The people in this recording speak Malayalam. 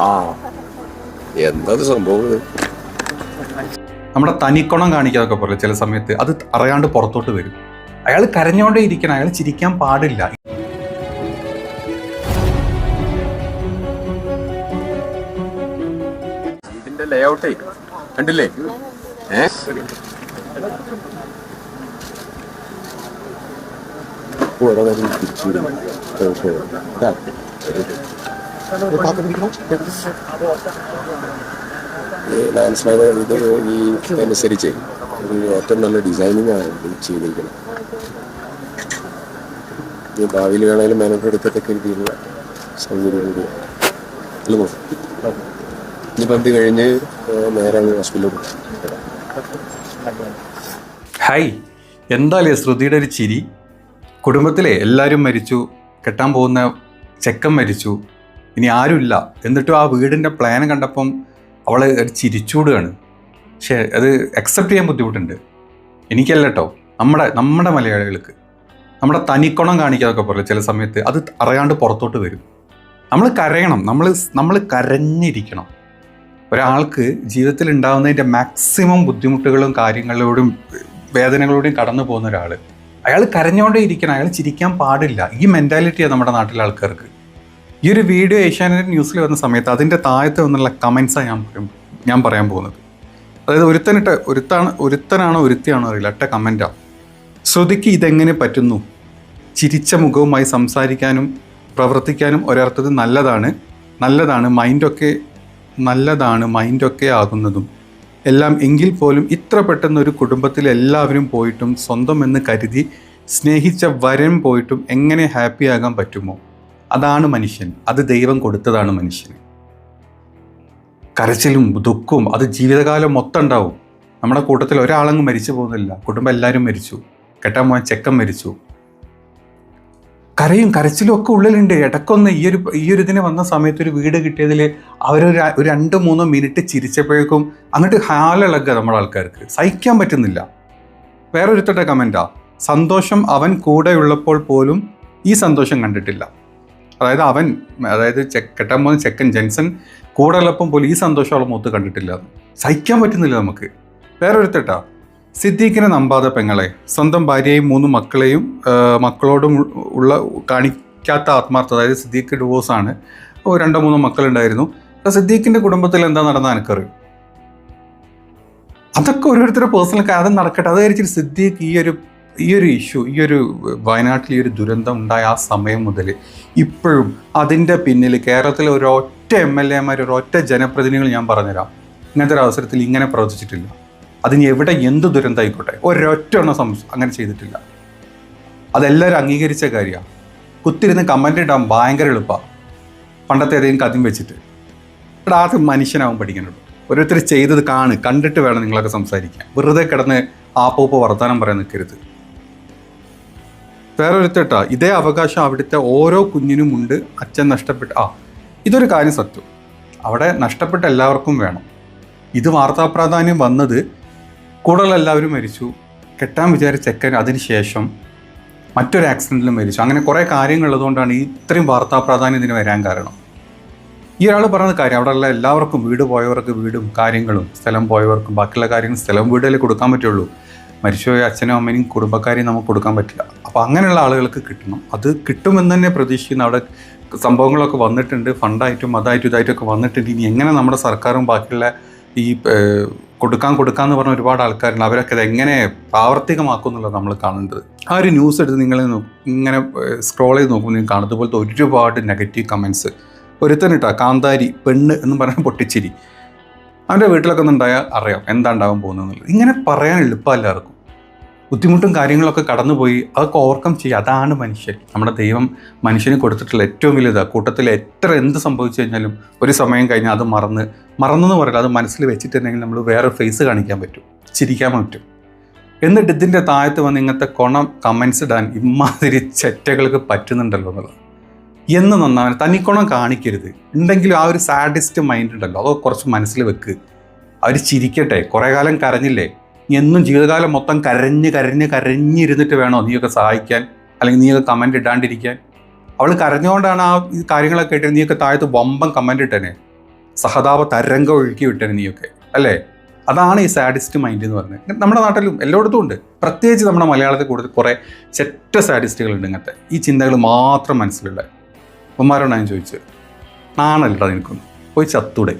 ആ. എന്തത് സംഭവം? നമ്മുടെ തനിക്കുണം കാണിക്കാതൊക്കെ പോലെ ചില സമയത്ത് അത് അറിയാണ്ട് പുറത്തോട്ട് വരും. അയാൾ കരഞ്ഞോണ്ടേ ഇരിക്കണം അയാൾ ചിരിക്കാൻ പാടില്ല. ഇതിന്റെ ലേഔട്ടേ കണ്ടില്ലേ? ഏ? വിടും. ഓഹോ. ഇതാ. ഇത്. ഈ ഇത് അനുസരിച്ച് ഏറ്റവും നല്ല ഡിസൈനിങ് ആണ് ഇത് ചെയ്തിരിക്കുന്നത് ഈ ഭാവിയിൽ വേണമെങ്കിലും മെനക്കെടുക്കത്തക്ക രീതിയിലുള്ള സൗകര്യം കൂടി അല്ല പോ. ഇനിയിപ്പോൾ കഴിഞ്ഞ് നേരെ ഹോസ്പിറ്റലിൽ ഹായ് എന്തായാലും ശ്രുതിയുടെ ഒരു ചിരി കുടുംബത്തിലെ എല്ലാവരും മരിച്ചു കെട്ടാൻ പോകുന്ന ചെക്കൻ മരിച്ചു ഇനി ആരുമില്ല. എന്നിട്ടും ആ വീടിന്റെ പ്ലാൻ കണ്ടപ്പം അവൾ ചിരിച്ചൂടുകയാണ്. പക്ഷേ അത് അക്സെപ്റ്റ് ചെയ്യാൻ ബുദ്ധിമുട്ടുണ്ട്. എനിക്കല്ല കേട്ടോ നമ്മുടെ നമ്മുടെ മലയാളികൾക്ക്. നമ്മുടെ തനിക്കുണം കാണിക്കാതൊക്കെ പറയും ചില സമയത്ത്. അത് അറിയാണ്ട് പുറത്തോട്ട് വരും. നമ്മൾ കരയണം. നമ്മൾ നമ്മൾ കരഞ്ഞിരിക്കണം. ഒരാൾക്ക് ജീവിതത്തിൽ ഉണ്ടാകുന്നതിന്റെ മാക്സിമം ബുദ്ധിമുട്ടുകളും കാര്യങ്ങളിലൂടെയും വേദനകളിലൂടെയും കടന്നു പോകുന്ന ഒരാൾ അയാൾ കരഞ്ഞുകൊണ്ടേ ഇരിക്കണം. അയാൾ ചിരിക്കാൻ പാടില്ല. ഈ മെന്റാലിറ്റിയാണ് നമ്മുടെ നാട്ടിലെ ആൾക്കാർക്ക്. ഈ ഒരു വീഡിയോ ഏഷ്യാനെറ്റ് ന്യൂസിൽ വന്ന സമയത്ത് അതിന്റെ താഴത്തെ വന്നുള്ള കമൻസാണ് ഞാൻ പറയും ഞാൻ പറയാൻ പോകുന്നത്. അതായത് ഒരുത്തനിട്ട് ഒരുത്താണ് ഒരുത്തനാണോ ഒരുത്തിയാണോ അറിയില്ല ഒറ്റ കമന്റാണ് ശ്രുതിക്ക് ഇതെങ്ങനെ പറ്റുന്നു? ചിരിച്ച മുഖവുമായി സംസാരിക്കാനും പ്രവർത്തിക്കാനും ഒരർത്ഥത്തിൽ നല്ലതാണ് നല്ലതാണ് മൈൻഡൊക്കെ നല്ലതാണ് മൈൻഡൊക്കെ ആകുന്നതും. എല്ലാം എങ്കിൽ പോലും ഇത്ര പെട്ടെന്ന് ഒരു കുടുംബത്തിൽ എല്ലാവരും പോയിട്ടും സ്വന്തം എന്ന് കരുതി സ്നേഹിച്ച വരൻ പോയിട്ടും എങ്ങനെ ഹാപ്പിയാകാൻ പറ്റുമോ? അതാണ് മനുഷ്യൻ. അത് ദൈവം കൊടുത്തതാണ് മനുഷ്യന് കരച്ചിലും ദുഃഖവും അത് ജീവിതകാലം മൊത്തം ഉണ്ടാവും. നമ്മുടെ കൂട്ടത്തിൽ ഒരാളങ്ങ് മരിച്ചു പോകുന്നില്ല. കുടുംബം എല്ലാവരും മരിച്ചു. കെട്ടാൻ പോയ ചെക്കൻ മരിച്ചു. കരയും കരച്ചിലും ഒക്കെ ഉള്ളിലുണ്ട്. ഇടക്കൊന്ന് ഈ ഒരു ഈ ഒരു ഇതിന് വന്ന സമയത്ത് ഒരു വീട് കിട്ടിയതിൽ അവരൊരു ഒരു രണ്ട് മൂന്നോ മിനിറ്റ് ചിരിച്ചപ്പോഴേക്കും അങ്ങോട്ട് ഹാലിളക്കുക നമ്മുടെ ആൾക്കാർക്ക്. സഹിക്കാൻ പറ്റുന്നില്ല. വേറൊരുത്തരുടെ കമന്റാ സന്തോഷം അവൻ കൂടെയുള്ളപ്പോൾ പോലും ഈ സന്തോഷം കണ്ടിട്ടില്ല. അതായത് അവൻ അതായത് ചെക്ക് കെട്ടാൻ പോകുന്ന ചെക്കൻ ജെൻസൺ കൂടെ ഉള്ളപ്പം പോലും ഈ സന്തോഷം മുഖത്ത് കണ്ടിട്ടില്ല. സഹിക്കാൻ പറ്റുന്നില്ല നമുക്ക്. വേറൊരുത്തട്ടാ സിദ്ദീഖിനെ നമ്പാതെ പെങ്ങളെ സ്വന്തം ഭാര്യയും മൂന്ന് മക്കളെയും മക്കളോടും ഉള്ള കാണിക്കാത്ത ആത്മാർത്ഥത അതായത് സിദ്ദീഖ് ഡിവോഴ്സാണ് ഓ രണ്ടോ മൂന്നോ മക്കളുണ്ടായിരുന്നു. അപ്പോൾ സിദ്ദീഖിന്റെ കുടുംബത്തിൽ എന്താ നടന്ന എനിക്കറിയും അതൊക്കെ ഓരോരുത്തരുടെ പേഴ്സണൽ കാര്യം നടക്കട്ടെ. അത് കഴിച്ചിട്ട് സിദ്ദീഖ് ഈ ഒരു ഈ ഒരു ഇഷ്യൂ ഈ ഒരു വയനാട്ടിൽ ഈ ഒരു ദുരന്തം ഉണ്ടായ ആ സമയം മുതൽ ഇപ്പോഴും അതിന്റെ പിന്നിൽ കേരളത്തിലെ ഒരൊറ്റ എം എൽ എമാർ ഒരൊറ്റ ജനപ്രതിനിധികൾ ഞാൻ പറഞ്ഞുതരാം. ഇങ്ങനത്തെ ഒരു അവസരത്തിൽ ഇങ്ങനെ പ്രവർത്തിച്ചിട്ടില്ല. അതിന് എവിടെ എന്ത് ദുരന്തമായിക്കോട്ടെ ഒരൊറ്റ എണ്ണം സംശയം അങ്ങനെ ചെയ്തിട്ടില്ല. അതെല്ലാവരും അംഗീകരിച്ച കാര്യമാണ്. കുത്തിരുന്ന് കമന്റ് ഇടാൻ ഭയങ്കര എളുപ്പമാണ് പണ്ടത്തെ ഏതെങ്കിലും കഥയും വെച്ചിട്ട്. ഇവിടെ ആദ്യം മനുഷ്യനാവും പഠിക്കുന്നുള്ളൂ ഓരോരുത്തർ ചെയ്തത് കാണ് കണ്ടിട്ട് വേണം നിങ്ങളൊക്കെ സംസാരിക്കാൻ. വെറുതെ കിടന്ന് ആപ്പോപ്പ് വർത്തമാനം പറയാൻ നിൽക്കരുത്. വേറൊരുത്തേട്ടാ. ഇതേ അവകാശം അവിടുത്തെ ഓരോ കുഞ്ഞിനും ഉണ്ട്. അച്ഛൻ നഷ്ടപ്പെട്ട ആ ഇതൊരു കാര്യം സത്യം. അവിടെ നഷ്ടപ്പെട്ട എല്ലാവർക്കും വേണം. ഇത് വാർത്താ പ്രാധാന്യം വന്നത് കൂടുതൽ എല്ലാവരും മരിച്ചു. കെട്ടാൻ വിചാരിച്ച ചെക്കൻ അതിന് ശേഷം മറ്റൊരു ആക്സിഡന്റിലും മരിച്ചു. അങ്ങനെ കുറേ കാര്യങ്ങൾ ഉള്ളതുകൊണ്ടാണ് ഈ ഇത്രയും വാർത്താ പ്രാധാന്യം ഇതിന് വരാൻ കാരണം. ഈ ഒരാൾ പറയുന്ന കാര്യം അവിടെയുള്ള എല്ലാവർക്കും വീട് പോയവർക്ക് വീടും കാര്യങ്ങളും സ്ഥലം പോയവർക്കും ബാക്കിയുള്ള കാര്യങ്ങളും സ്ഥലം വീടുകളിൽ കൊടുക്കാൻ പറ്റുള്ളൂ. മരിച്ചുപോയ അച്ഛനും അമ്മയും കുടുംബക്കാരെയും നമുക്ക് കൊടുക്കാൻ പറ്റില്ല. അപ്പോൾ അങ്ങനെയുള്ള ആളുകൾക്ക് കിട്ടണം. അത് കിട്ടുമെന്ന് തന്നെ പ്രതീക്ഷിക്കുന്ന. അവിടെ സംഭവങ്ങളൊക്കെ വന്നിട്ടുണ്ട്. ഫണ്ടായിട്ടും അതായിട്ടും ഇതായിട്ടും ഒക്കെ വന്നിട്ടുണ്ട്. ഇനി എങ്ങനെ നമ്മുടെ സർക്കാരും ബാക്കിയുള്ള ഈ കൊടുക്കാൻ കൊടുക്കാൻ എന്ന് പറഞ്ഞ ഒരുപാട് ആൾക്കാരുണ്ട്. അവരൊക്കെ അത് എങ്ങനെ പ്രാവർത്തികമാക്കും എന്നുള്ളത് നമ്മൾ കാണേണ്ടത്. ആ ഒരു ന്യൂസ് എടുത്ത് നിങ്ങൾ ഇങ്ങനെ സ്ക്രോൾ ചെയ്ത് നോക്കുമ്പോൾ നിങ്ങൾ കാണുന്നത് പോലത്തെ ഒരുപാട് നെഗറ്റീവ് കമൻസ് ഒരുത്തനിട്ടാ കാന്താരി പെണ്ണ് എന്ന് പറഞ്ഞാൽ പൊട്ടിച്ചിരി. അവന്റെ വീട്ടിലൊക്കെ ഒന്നുണ്ടായാൽ അറിയാം. എന്താ ഉണ്ടാകാൻ പോകുന്നത് ഇങ്ങനെ പറയാൻ എളുപ്പം എല്ലാവർക്കും ബുദ്ധിമുട്ടും കാര്യങ്ങളൊക്കെ കടന്നുപോയി. അതൊക്കെ ഓവർകം ചെയ്യുക. അതാണ് മനുഷ്യൻ. നമ്മുടെ ദൈവം മനുഷ്യന് കൊടുത്തിട്ടുള്ള ഏറ്റവും വലുത് കൂട്ടത്തിൽ എത്ര എന്ത് സംഭവിച്ചു കഴിഞ്ഞാലും ഒരു സമയം കഴിഞ്ഞാൽ അത് മറന്ന് മറന്നെന്ന് പറയില്ല. അത് മനസ്സിൽ വെച്ചിട്ടുണ്ടെങ്കിൽ നമ്മൾ വേറെ ഫേസ് കാണിക്കാൻ പറ്റും. ചിരിക്കാൻ പറ്റും. എന്നിട്ട് ഇതിന്റെ താഴത്ത് വന്ന് ഇങ്ങനത്തെ കൊണം കമൻസ് ഇടാൻ ഇമാതിരി ചെറ്റകൾക്ക് പറ്റുന്നുണ്ടല്ലോ എന്നുള്ളത്. എന്ന് നന്നാവാൻ തനിക്കുണം കാണിക്കരുത്. ഉണ്ടെങ്കിലും ആ ഒരു സാഡിസ്റ്റ് മൈൻഡ് ഉണ്ടല്ലോ. അതൊക്കെ കുറച്ച് മനസ്സിൽ വെക്ക്. അവർ ചിരിക്കട്ടെ. കുറേ കാലം കരഞ്ഞില്ലേ? എന്നും ജീവിതകാലം മൊത്തം കരഞ്ഞ് കരഞ്ഞ് കരഞ്ഞിരുന്നിട്ട് വേണോ നീയൊക്കെ സഹായിക്കാൻ? അല്ലെങ്കിൽ നീയൊക്കെ കമന്റ് ഇടാണ്ടിരിക്കാൻ? അവൾ കരഞ്ഞുകൊണ്ടാണ് ആ കാര്യങ്ങളൊക്കെ ഇട്ടത് നീയൊക്കെ താഴത്ത് വമ്പം കമന്റ് ഇട്ടനെ. സഹതാപ തരംഗം ഒഴുക്കി വിട്ടനെ നീയൊക്കെ. അല്ലേ? അതാണ് ഈ സാഡിസ്റ്റ് മൈൻഡ് എന്ന് പറയുന്നത്. നമ്മുടെ നാട്ടിലും എല്ലായിടത്തും ഉണ്ട്. പ്രത്യേകിച്ച് നമ്മുടെ മലയാളത്തിൽ കൂടുതൽ കുറേ ചെറ്റ സാഡിസ്റ്റുകളുണ്ട് ഇങ്ങനത്തെ. ഈ ചിന്തകൾ മാത്രം മനസ്സിലുള്ള. ഉമ്മാരോട് ഞാൻ ചോദിച്ചത്. നാണല്ലടാ നിനക്കൊന്നും? പോയി ചത്തൂടെ.